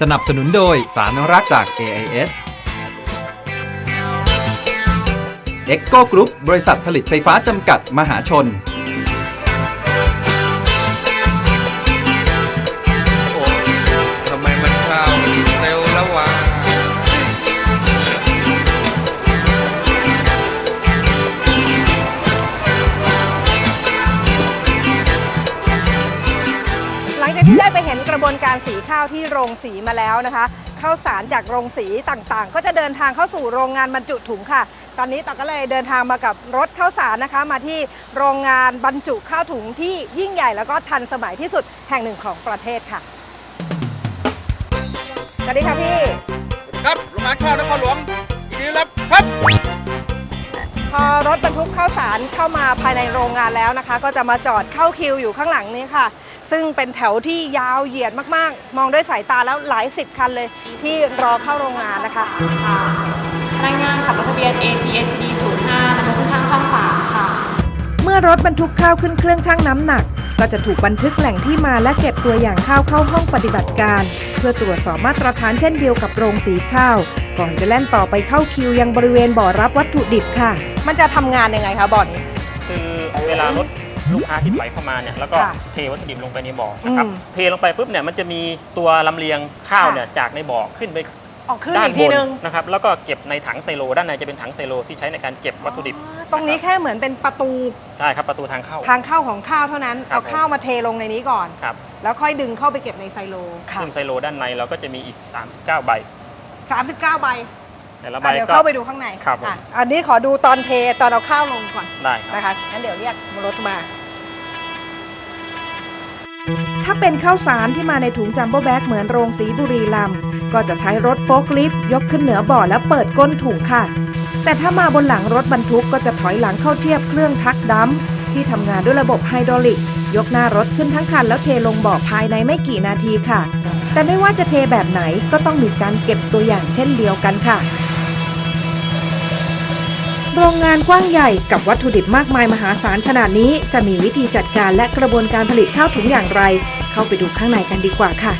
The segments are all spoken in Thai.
สนับสนุนโดยสารรักจาก AIS e c o Group บริษัทผลิตไฟฟ้าจำกัดมหาชน วนการสีข้าวที่โรงสีมาแล้วนะคะข้าวสารจากโรงสีต่างๆ ก็จะเดินทางเข้าสู่โรงงานบรรจุถุงค่ะ ตอนนี้ต่อก็เลยเดินทางมากับรถข้าวสารนะคะ มาที่โรงงานบรรจุข้าวถุงที่ยิ่งใหญ่แล้วก็ทันสมัยที่สุดแห่งหนึ่งของประเทศค่ะสวัสดีค่ะพี่ครับโรงงานข้าวนครหลวงยินดีรับครับพอรถบรรทุกข้าวสารเข้ามาภายในโรงงานแล้วนะคะ ก็จะมาจอดเข้าคิวอยู่ข้างหลังนี้ค่ะ ซึ่งเป็นแถวที่ยาวเหยียดมากๆ มองด้วยสายตาแล้วหลายสิบคันเลย ที่รอเข้าโรงงานนะคะค่ะพนักงานขับรถทะเบียน APSD 05นำรถช่างช่อง3ค่ะ เมื่อรถบรรทุกข้าวขึ้นเครื่องชั่งน้ำหนัก ก็จะถูกบันทึกแหล่งที่มาและเก็บตัวอย่างข้าวเข้าห้องปฏิบัติการ เพื่อตรวจสอบมาตรฐานเช่นเดียวกับโรงสีข้าว ก่อนจะแล่นต่อไปเข้าคิวยังบริเวณบ่อรับวัตถุดิบค่ะ มันจะทำงานยังไงคะบ่อนี้คือเวลารถ ลูกค้าที่ไหลเข้ามาเนี่ยแล้วก็ค่ะเทวัตถุดิบลงไปในบ่อนะครับอืม เทลงไปปุ๊บเนี่ยมันจะมีตัวลำเลียงข้าวเนี่ยจากในบ่อขึ้นไปออกขึ้นด้านอีกบทีนนึงนะครับแล้วก็เก็บในถังไซโล ด้านในจะเป็นถังไซโลที่ใช้ในการเก็บวัตถุดิบตรงนี้แค่เหมือนเป็นประตูใช่ครับประตูทางเข้า ทางเข้าของข้าวเท่านั้น ครับ เอาข้าวมาเทลงในนี้ก่อน ครับแล้วค่อยดึงเข้าไปเก็บในไซโลค่ะซึ่งไซโลด้านในเราก็จะมีอีก 39 ใบ 39 ใบ แต่ละใบอะเดี๋ยวก็ เข้าไปดูข้างในครับผม อะอันนี้ขอดูตอนเทตอนเอาข้าวลงก่อนได้ครับ นะคะงั้นเดี๋ยวเรียกรถมา ถ้าเป็นข้าวสารที่มาในถุงจัมโบ้แบ็กเหมือนโรงสีบุรีลำก็จะใช้รถโฟล์คลิฟต์ยกขึ้นเหนือบ่อแล้วเปิดก้นถุงค่ะ แต่ถ้ามาบนหลังรถบรรทุกก็จะถอยหลังเข้าเทียบเครื่องทักดัมป์ที่ทำงานด้วยระบบไฮดรอลิก ยกหน้ารถขึ้นทั้งคันแล้วเทลงบ่อภายในไม่กี่นาทีค่ะ แต่ไม่ว่าจะเทแบบไหนก็ต้องมีการเก็บตัวอย่างเช่นเดียวกันค่ะ โรงงานกว้างใหญ่กับวัตถุดิบมากมายมหาศาลขนาดนี้ จะมีวิธีจัดการและกระบวนการผลิตข้าวถุงอย่างไร เข้าไปดูข้างในกันดีกว่าค่ะ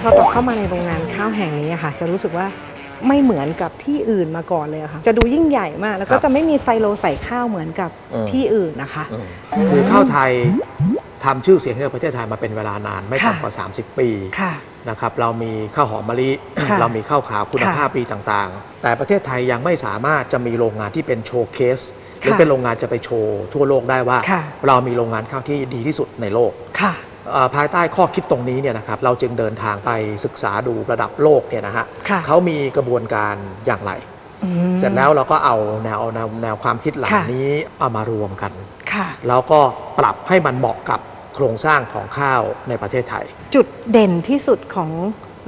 พอต่อเข้ามาในโรงงานข้าวแห่งนี้อะค่ะ จะรู้สึกว่าไม่เหมือนกับที่อื่นมาก่อนเลยอะค่ะ จะดูยิ่งใหญ่มาก แล้วก็ครับจะไม่มีไซโลใส่ข้าวเหมือนกับเออที่อื่นนะคะ คือข้าวไทย ทำชื่อเสียงให้กับประเทศไทยมาเป็นเวลานานไม่ค่ะต่ำกว่า 30 ปีค่ะ นะครับเรามีข้าวหอมมะลิ ค่ะเรามีข้าวขาวคุณค่ะภาพปีต่างๆ แต่ประเทศไทยยังไม่สามารถจะมีโรงงานที่เป็นโชว์เคสหรือค่ะเป็นโรงงานจะไปโชว์ทั่วโลกได้ว่า ค่ะ เรามีโรงงานข้าวที่ดีที่สุดในโลก ค่ะ เอ่อภายใต้ข้อคิดตรงนี้เนี่ยนะครับเราจึงเดินทางไปศึกษาดูระดับโลกเนี่ยนะฮะค่ะ เขามีกระบวนการอย่างไร อืม เสร็จแล้วเราก็เอาแนวแนวแนวความคิดเหล่าค่ะนี้เอามารวมกันค่ะ แล้วก็ปรับให้มันเหมาะกับโครงสร้างของข้าวในประเทศไทย จุดเด่นที่สุดของ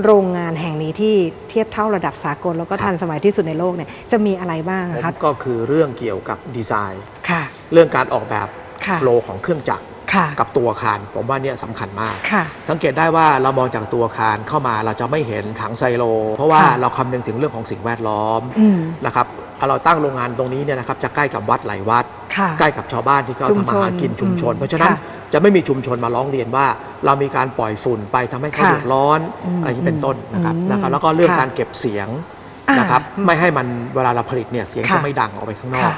โรงงานแห่งนี้ที่เทียบเท่าระดับสากล แล้วก็ครับทันสมัยที่สุดในโลกเนี่ยจะมีอะไรบ้างผมอะคะก็คือเรื่องเกี่ยวกับดีไซน์ค่ะเรื่องการออกแบบค่ะโฟลว์ของเครื่องจักรค่ะกับตัวอาคาร ผมว่าเนี่ยสำคัญมากค่ะสังเกตได้ว่าเรามองจากตัวอาคารเข้ามาเราจะไม่เห็นถังไซโล เพราะว่าค่ะเราคำนึงถึงเรื่องของสิ่งแวดล้อมอืมนะครับ เอาเราตั้งโรงงานตรงนี้เนี่ยนะครับจะใกล้กับวัดหลายวัด ค่ะใกล้กับชาวบ้านที่เขาชุมทำมาหากินชนชุมชนอืมเพราะฉะนั้นค่ะจะไม่มีชุมชนมาร้องเรียนว่า เรามีการปล่อยฝุ่นไปทำให้เขาค่ะเดือดร้อนอืมอะไรที่เป็นต้นนะครับอืมนะครับแล้วก็เรื่องค่ะการเก็บเสียงอ่านนะครับอืมไม่ให้มันเวลาเราผลิตเนี่ยเสียงค่ะจะไม่ดังออกไปข้างนอกค่ะ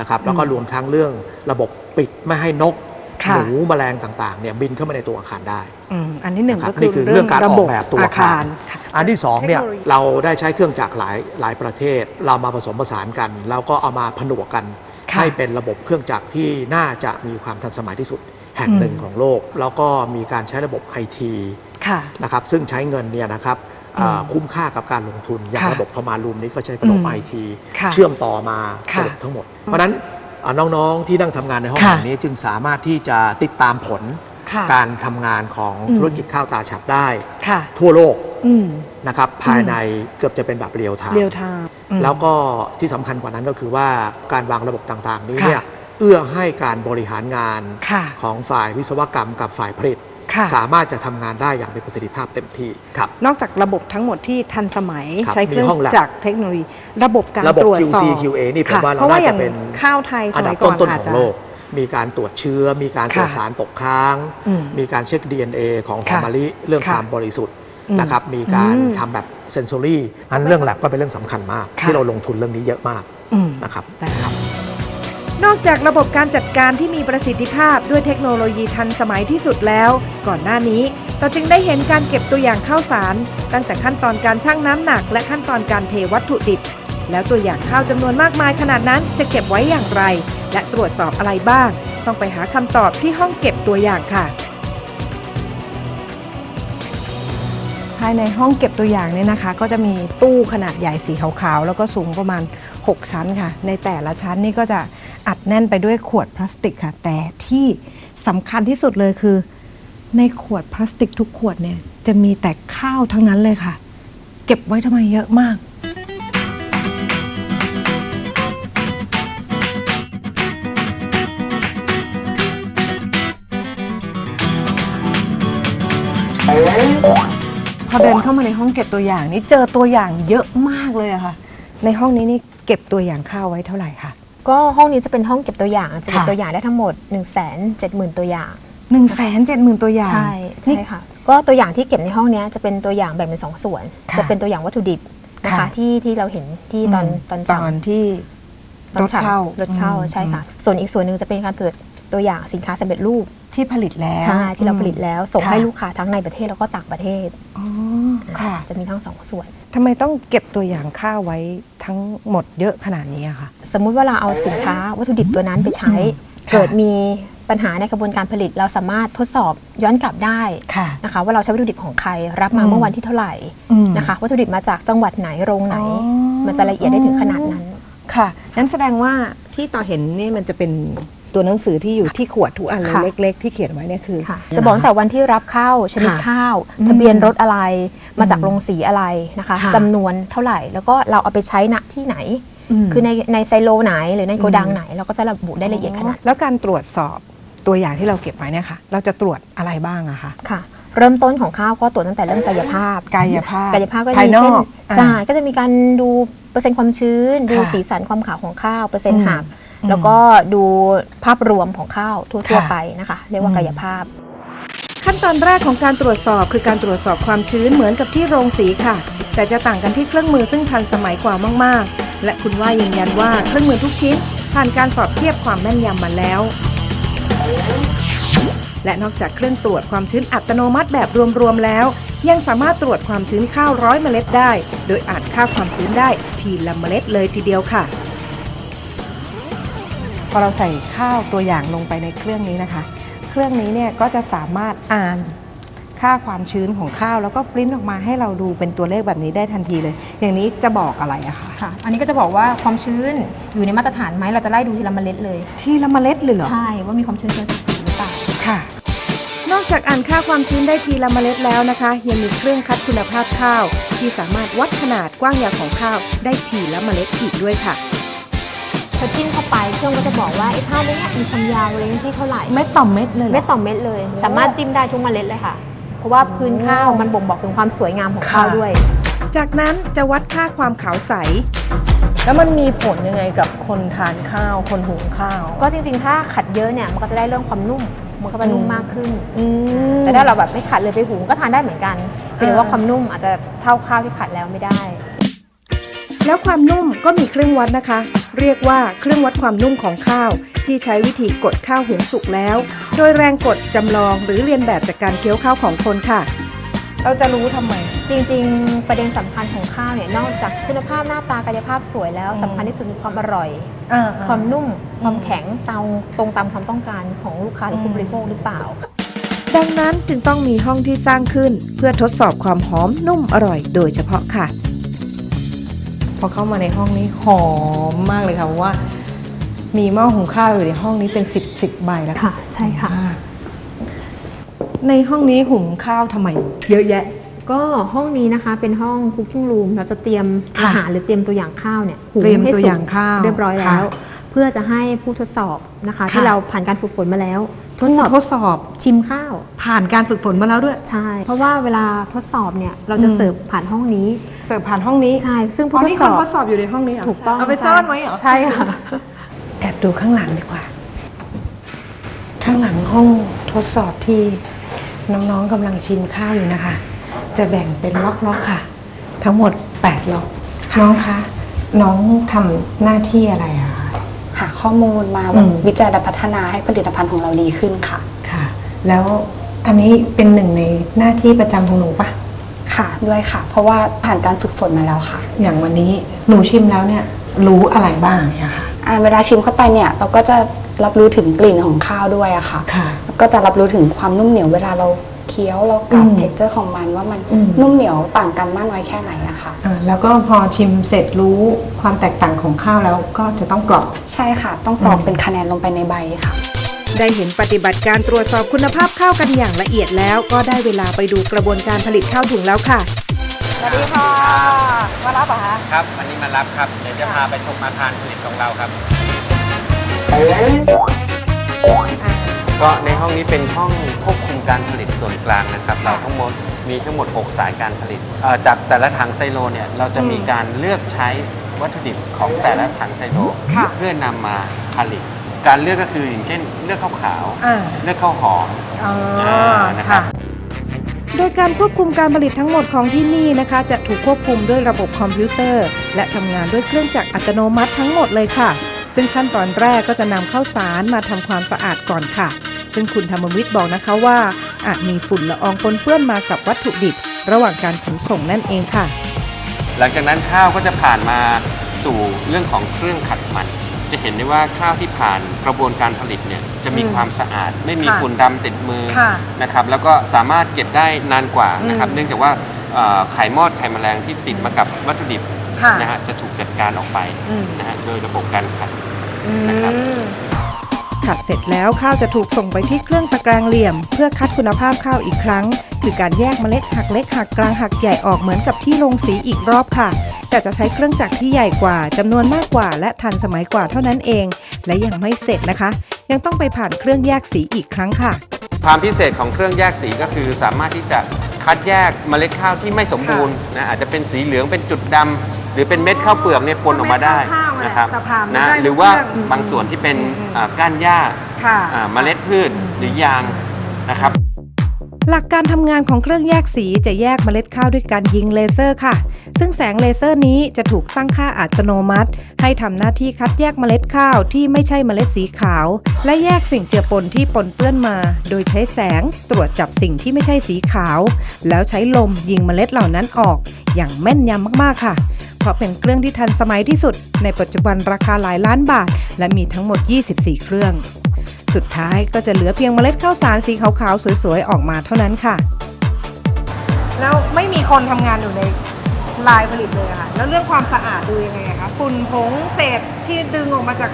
นะครับแล้วก็รวมทั้งเรื่องระบบปิดไม่ให้นกค่ะ หนูแมลงต่างๆเนี่ยบินเข้ามาในตัวอาคารได้อืมอันที่หนึ่งนะครับก็คือนี่คือเรื่องการออกแบบตัวอาคารค่ะอันที่สองเนี่ยเทคโนโลยีเราได้ใช้เครื่องจักรหลายหลายประเทศ เรามาผสมผสานกัน แล้วก็เอามาผนวกกันค่ะให้เป็นระบบเครื่องจักรที่น่าจะมีความทันสมัยที่สุด แห่งหนึ่งอืมของโลก แล้วก็มีการใช้ระบบไอทีค่ะนะครับซึ่งใช้เงินเนี่ยนะครับอ่าอืมคุ้มค่ากับการลงทุนอย่างค่ะระบบพมารูมนี้ก็ใช้ระบบอืมไอทีค่ะเชื่อมต่อมาค่ะระบบทั้งหมด เพราะฉะนั้น อ่าน้องๆที่นั่งทำงานในห้องค่ะแห่งนี้จึงสามารถที่จะติดตามผลค่ะ การทำงานของอืมธุรกิจข้าวตาฉับได้ ค่ะ ทั่วโลกอืม นะครับภายในเกือบจะเป็นแบบเรียลไทม์ เรียลไทม์อืม แล้วก็ที่สำคัญกว่านั้นก็คือว่าการวางระบบต่างๆ นี้ค่ะเนี่ยเอื้อให้การบริหารงานค่ะของฝ่ายวิศวกรรมกับฝ่ายผลิต ค่ะสามารถจะทำงานได้อย่างมีประสิทธิภาพเต็มที่ครับ นอกจากระบบทั้งหมดที่ทันสมัยครับใช้เครื่องมีห้องแลบจากรเทคโนโลยี ระบบการระบบ ตรวจสอบ QC QA นี่ผมค่ะว่าเราเพราะว่าน่าอจะย่างเป็นข้าวไทยสอันดัมับยก่อนต้นๆอาจขอจะงโลก มีการตรวจเชื้อ มีการตรวจค่ะสารตกค้าง อืมมีการเช็ค DNA ของหอค่ะมมะลิเรื่องค่ะความบริสุทธิ์อืมนะครับ มีการอืมทำแบบเซนซอรี่อันเรื่องแลบก็เป็นเรื่องสำคัญมาก ค่ะ ที่เราลงทุนเรื่องนี้เยอะมากอืมนะครับ นะครับ นอกจากระบบการจัดการที่มีประสิทธิภาพด้วยเทคโนโลยีทันสมัยที่สุดแล้ว ก่อนหน้านี้เราจึงได้เห็นการเก็บตัวอย่างข้าวสาร ตั้งแต่ขั้นตอนการชั่งน้ำหนัก และขั้นตอนการเทวัตถุดิบ แล้วตัวอย่างข้าวจำนวนมากมายขนาดนั้นจะเก็บไว้อย่างไร และตรวจสอบอะไรบ้าง ต้องไปหาคำตอบที่ห้องเก็บตัวอย่างค่ะ ภายในห้องเก็บตัวอย่างเนี่ยนะคะ ก็จะมีตู้ขนาดใหญ่สีขาวๆแล้วก็สูงประมาณ 6 ชั้นค่ะ ในแต่ละชั้นนี่ก็จะ อัดแน่นไปด้วยขวดพลาสติกค่ะ แต่ที่สำคัญที่สุดเลยคือ ในขวดพลาสติกทุกขวดเนี่ยจะมีแต่ข้าวทั้งนั้นเลยค่ะ เก็บไว้ทำไมเยอะมาก พอเดินเข้ามาในห้องเก็บตัวอย่างนี่เจอตัวอย่างเยอะมากเลยอะค่ะ ในห้องนี้นี่เก็บตัวอย่างข้าวไว้เท่าไหร่ค่ะ ก็ห้องนี้จะเป็นห้องเก็บตัวอย่างจะเก็บค่ะ ตัวอย่างได้ทั้งหมด 1 7 0 0 0 0 ตัวอย่าง หนึ่งแสนเจ็ดหมื่นตัวอย่าง ใช่ใช่ค่ะ ก็ตัวอย่างที่เก็บในห้องเนี้ยจะเป็นตัวอย่างแบ่งเป็นสองส่วน ค่ะจะเป็นตัวอย่างวัตถุดิบนะคะค่ะที่ที่เราเห็นที่ตอนมตอนตจับอนที่ตอนรถเข้ารถเข้าอืมใช่ค่ะ ส่วนอีกส่วนหนึ่งจะเป็นการตรวจตัวอย่างสินค้าสำเร็จรูปที่ผลิตแล้ว ใช่ที่เราผลิตแล้ว ส่งค่ะ ให้ลูกค้าทั้งในประเทศแล้วก็ต่างประเทศอ๋อค่ะจะมีทั้งสองส่วน ทำไมต้องเก็บตัวอย่างข้าวไว้ ทั้งหมดเยอะขนาดนี้อะคะสมมุติว่าเราเอาสินค้าวัตถุดิบตัวนั้นไปใช้ค่ะเกิดมีปัญหาในกระบวนการผลิตเราสามารถทดสอบย้อนกลับได้ค่ะนะคะ ว่าเราใช้วัตถุดิบของใครรับมาอืมเมื่อวันที่เท่าไหร่อืมนะคะวัตถุดิบมาจากจังหวัดไหนโรงไหนอ๋อมันจะละเอียดได้ถึงขนาดนั้นค่ะนั้นแสดงว่าที่ต่อเห็นนี่มันจะเป็น ตัวหนังสือที่อยู่ที่ขวดทุกอันเลยค่ะ เล็ก ๆ ที่เขียนไว้เนี่ยคือ ค่ะจะบอกตั้งแต่วันที่รับเข้าชนิดค่ะข้าวอืมทะเบียนรถอะไร มาจากโรงสีอะไรนะคะค่ะ จำนวนเท่าไหร่ แล้วก็เราเอาไปใช้ณที่ไหนมคือในในไซโลไหนหรือในโกดังอืมไหน เราก็จะระบุได้ละเอียดขนาด แล้วการตรวจสอบตัวอย่างที่เราเก็บไว้เนี่ยค่ะ เราจะตรวจอะไรบ้างอะคะ ค่ะเริ่มต้นของข้าวก็ตรวจตั้งแต่เรื่องกายภาพกายภาพกายภาพก็ภายมีนอเช่นกอ่าใช่ก็จะมีการดูเปอร์เซ็นต์ความชื้น ดูค่ะสีสันความขาวของข้าวเปอร์เซ็นต์อืมหักอืม แล้วก็ดูภาพรวมของข้าวทั่วค่ะๆไปนะคะ เรียกว่าอืมกายภาพ ขั้นตอนแรกของการตรวจสอบคือการตรวจสอบความชื้นเหมือนกับที่โรงสีค่ะ แต่จะต่างกันที่เครื่องมือซึ่งทันสมัยกว่ามากๆ และคุณว่ายืนยันว่าเครื่องมือทุกชิ้น ผ่านการสอบเทียบความแม่นยำมาแล้ว และนอกจากเครื่องตรวจความชื้นอัตโนมัติแบบรวมๆแล้ว ยังสามารถตรวจความชื้นข้าวร้อยเมล็ดได้ โดยอาจค่าความชื้นได้ทีละเมล็ดเลยทีเดียวค่ะ พอเราใส่ข้าวตัวอย่างลงไปในเครื่องนี้นะคะ เครื่องนี้เนี่ยก็จะสามารถอ่านค่าความชื้นของข้าวแล้วก็ปริ้นออกมาให้เราดูเป็นตัวเลขแบบนี้ได้ทันทีเลย อย่างนี้จะบอกอะไรอะคะค่ะ อันนี้ก็จะบอกว่าความชื้นอยู่ในมาตรฐานไหมเราจะไล่ดูทีละเมล็ดเลย ทีละเมล็ดเลยเหรอ ใช่ว่ามีความชื้นเกิน14หรือเปล่าค่ะ นอกจากอ่านค่าความชื้นได้ทีละเมล็ดแล้วนะคะ ยังมีเครื่องคัดคุณภาพข้าว ที่สามารถวัดขนาดกว้างยาวของข้าวได้ทีละเมล็ดอีกด้วยค่ะพ อจิ้มเข้าไปเครื่องก็จะบอกว่าไอ้ข้าวเนี้ยมีความยาวเลนที่เท่าไหร่เม็ดต่อเม็ดเลยเหรเม็ดอต่อเม็ดเลย สามารถจิ้มได้ทุกเมล็ดเลยค่ะ เพราะว่าพื้นข้าวมันบ่งบอกถึงความสวยงามของข้าวค่ะ ด้วย จากนั้นจะวัดค่าความขาวใส แล้วมันมีผลยังไงกับคนทานข้าว คนหุงข้าว ก็จริง ๆ ถ้าขัดเยอะเนี่ยมันก็จะได้เรื่องความนุ่ม มันก็จะนุ่มอืม มากขึ้น อืม แต่ถ้าเราแบบไม่ขัดเลยไปหุงก็ทานได้เหมือนกันเพียงแต่ว่าอ่าความนุ่มอาจจะเท่าข้าวที่ขัดแล้วไม่ได้ แล้วความนุ่มก็มีเครื่องวัดนะคะ เรียกว่าเครื่องวัดความนุ่มของข้าว ที่ใช้วิธีกดข้าวหุงสุกแล้ว โดยแรงกดจำลองหรือเรียนแบบจากการเคี้ยวข้าวของคนค่ะ เราจะรู้ทำไม จริง ๆ ประเด็นสำคัญของข้าวเนี่ยนอกจากคุณภาพหน้าตากายภาพสวยแล้วอืมสำคัญที่สุดคือความอร่อยอ่าความนุ่มความอืมแข็งตรงตรงตามความต้องการของลูกค้าหรือผู้บริโภคหรือเปล่า ดังนั้นจึงต้องมีห้องที่สร้างขึ้น เพื่อทดสอบความหอมนุ่มอร่อย โดยเฉพาะค่ะพ อเข้ามาในห้องนี้หอมมากเลยค่ะเพราะว่า มีหม้อหุงข้าวอยู่ในห้องนี้เป็นสิบสิบใบแล้วค่ะ ใช่ค่ะ ในห้องนี้หุงข้าวทำไมเยอะแยะ ก็ห้องนี้นะคะเป็นห้อง cooking room เราจะเตรียมค่ะอาหารหรือเตรียมตัวอย่างข้าวเนี่ยหุงเตรียมให้ตัวสุอกย่างข้าวเรียบร้อยค่ะแล้วเพื่อจะให้ผู้ทดสอบนะคะค่ะที่เราผ่านการฝึกฝนมาแล้ว ททดสอบทดสอบชิมข้าว ผ่านการฝึกฝนมาแล้วด้วย ใช่ เพราะว่าเวลาทดสอบเนี่ยเราจะอืมเสิร์ฟผ่านห้องนี้ เสิร์ฟผ่านห้องนี้ใช่ซึ่งอ๋ผู้อทดมีสคอนบทดสอบอยู่ในห้องนี้เหรอถูกต้องเอาไปใช่ซ่อนไว้เหรอใช่ค่ะแอบดูข้างหลังดีกว่า ข้างหลังห้องทดสอบที่น้องๆกำลังชิมข้าวอยู่นะคะ จะแบ่งเป็นล็อกๆค่ะ ทั้งหมด8ล็อกน้องคะน้องทำหน้าที่อะไรอะคะหา ข้อมูลมาอืมวิจัยและพัฒนาให้ผลิตภัณฑ์ของเราดีขึ้นค่ะ ค่ะ แล้วอันนี้เป็นหนึ่งในหน้าที่ประจำของหนูปะค่ะด้วยค่ะ เพราะว่าผ่านการฝึกฝนมาแล้วค่ะ อย่างวันนี้หนูชิมแล้วเนี่ยรู้อะไรบ้างเนี่ยค่ะอ่าเวลาชิมเข้าไปเนี่ยเราก็จะรับรู้ถึงกลิ่นของข้าวด้วยอะค่ะ ค่ะ แล้วก็จะรับรู้ถึงความนุ่มเหนียวเวลาเรา เคี้ยวเรากัดอืมเท็กเจอร์ของมันว่ามันอืมนุ่มเหนียวต่างกันมากน้อยแค่ไหนอะค่ะอ่าแล้วก็พอชิมเสร็จรู้ความแตกต่างของข้าวแล้วก็จะต้องกรอกใช่ค่ะ ต้องกรอกอืมเป็นคะแนนลงไปในใบค่ะ ได้เห็นปฏิบัติการตรวจสอบคุณภาพข้าวกันอย่างละเอียดแล้ว ก็ได้เวลาไปดูกระบวนการผลิตข้าวถุงแล้วค่ะสวัสดีค่ะมารับเหรอคะครับวันนี้มารับครับเดี๋ยวจะพาไปชมอาคารผลิตของเราครับ ก็ในห้องนี้เป็นห้องควบคุมการผลิตส่วนกลางนะครับ เราทั้งหมดมีทั้งหมด 6 สายการผลิตเอ่อจากแต่ละถังไซโลเนี่ยเราจะมีการเลือกใช้วัตถุดิบของแต่ละถังไซโลค่ะ เพื่อนำมาผลิต การเลือกก็คืออย่างเช่น เลือกข้าวขาว อ่าเลือกข้าวหอม อ๋อนะครับโดยการควบคุมการผลิตทั้งหมดของที่นี่นะคะ จะถูกควบคุมด้วยระบบคอมพิวเตอร์ และทำงานด้วยเครื่องจักรอัตโนมัติทั้งหมดเลยค่ะ ซึ่งขั้นตอนแรกก็จะนำข้าวสารมาทำความสะอาดก่อนค่ะ ซึ่งคุณธรรมวิทย์บอกนะคะว่า อาจมีฝุ่นละอองปนเปื้อนมากับวัตถุดิบ ระหว่างการขนส่งนั่นเองค่ะ หลังจากนั้นข้าวก็จะผ่านมาสู่เรื่องของเครื่องขัดมัน จะเห็นได้ว่าข้าวที่ผ่านกระบวนการผลิตเนี่ยจะมีอืมความสะอาด ไม่มีค่ะฝุ่นดำติดมือค่ะนะครับแล้วก็สามารถเก็บได้นานกว่านะครับ อืม เนื่องจากว่าเอ่อไข่มอดไข่แมลงที่ติดมากับวัตถุดิบค่ะนะฮะจะถูกจัดการออกไปอืมนะฮะโดยระบบการขัดนะครับ ขัดเสร็จแล้วข้าวจะถูกส่งไปที่เครื่องตะแกรงเหลี่ยม เพื่อคัดคุณภาพข้าวอีกครั้ง คือการแยกเมล็ดหักเล็กหักกลางหักใหญ่ออกเหมือนกับที่ลงสีอีกรอบค่ะ แต่จะใช้เครื่องจักรที่ใหญ่กว่าจำนวนมากกว่า และทันสมัยกว่าเท่านั้นเอง และยังไม่เสร็จนะคะ ยังต้องไปผ่านเครื่องแยกสีอีกครั้งค่ะ ความพิเศษของเครื่องแยกสีก็คือ สามารถที่จะคัดแยกเมล็ดข้าวที่ไม่สมบูรณ์นะอาจจะเป็นสีเหลืองเป็นจุดดำหรือเป็นเม็ดข้าวเปลือกเนี่ยปนออกมาได้ เม็ดข้าวๆนะครับแต่ผ่านไม่นะได้หรือว่าเครื่องบางส่วนที่เป็นอืมอ่าก้านหญ้าค่ะ อ่าเมล็ดพืชหรือยางนะครับ หลักการทำงานของเครื่องแยกสีจะแยกเมล็ดข้าวด้วยการยิงเลเซอร์ค่ะ ซึ่งแสงเลเซอร์นี้จะถูกตั้งค่าอัตโนมัติ ให้ทำหน้าที่คัดแยกเมล็ดข้าวที่ไม่ใช่เมล็ดสีขาว และแยกสิ่งเจือปนที่ปนเปื้อนมา โดยใช้แสงตรวจจับสิ่งที่ไม่ใช่สีขาว แล้วใช้ลมยิงเมล็ดเหล่านั้นออก อย่างแม่นยำมากๆค่ะ เพราะเป็นเครื่องที่ทันสมัยที่สุด ในปัจจุบันราคาหลายล้านบาท และมีทั้งหมด 24 เครื่อง สุดท้ายก็จะเหลือเพียงเมล็ดข้าวสารสีขาวๆ สวยๆ ออกมาเท่านั้นค่ะ แล้วไม่มีคนทำงานอยู่ในลายผลิตเลยอะค่ะ แล้วเรื่องความสะอาดดูยังไงอะคะฝุ่นผงเศษที่ดึงออกมาจาก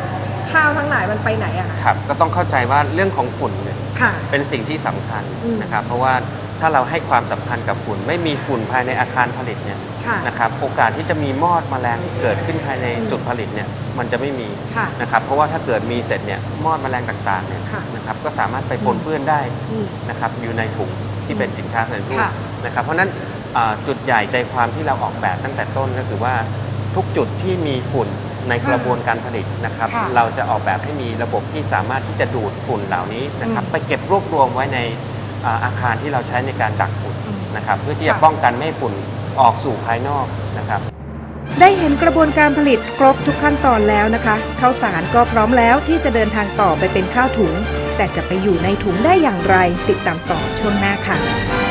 ข้าวทั้งหลายมันไปไหนอะคะครับ ก็ต้องเข้าใจว่าเรื่องของฝุ่นเนี่ยค่ะ เป็นสิ่งที่สำคัญอืม นะครับ เพราะว่าถ้าเราให้ความสำคัญกับฝุ่น ไม่มีฝุ่นภายในอาคารผลิตเนี่ย ค่ะนะครับโอกาสที่จะมีมอดแมลงที่เกิดขึ้นภายในอืมจุดผลิตเนี่ยมันจะไม่มีค่ะนะครับเพราะว่าถ้าเกิดมีเสร็จเนี่ยมอดแมลงต่างๆเนี่ยค่ะนะครับก็สามารถไปปนเปื้อนได้อืม นะครับอยู่ในถุงที่เป็นสินค้าสำเร็จรูปค่ะ นะครับเพราะฉะนั้นอ่าจุดใหญ่ใจความที่เราออกแบบตั้งแต่ต้นก็คือว่าทุกจุดที่มีฝุ่นในกระบวนการผลิตนะครับค่ะเราจะออกแบบให้มีระบบที่สามารถที่จะดูดฝุ่นเหล่านี้นะครับอืมไปเก็บรวบรวมไว้ในอ่าอาคารที่เราใช้ในการดักฝุ่นอืม นะครับเพื่อที่จะค่ะป้องกันไม่ให้ฝุ่น ออกสู่ภายนอกนะครับ ได้เห็นกระบวนการผลิตครบทุกขั้นตอนแล้วนะคะข้าวสารก็พร้อมแล้วที่จะเดินทางต่อไปเป็นข้าวถุง แต่จะไปอยู่ในถุงได้อย่างไร ติดตามต่อช่วงหน้าค่ะ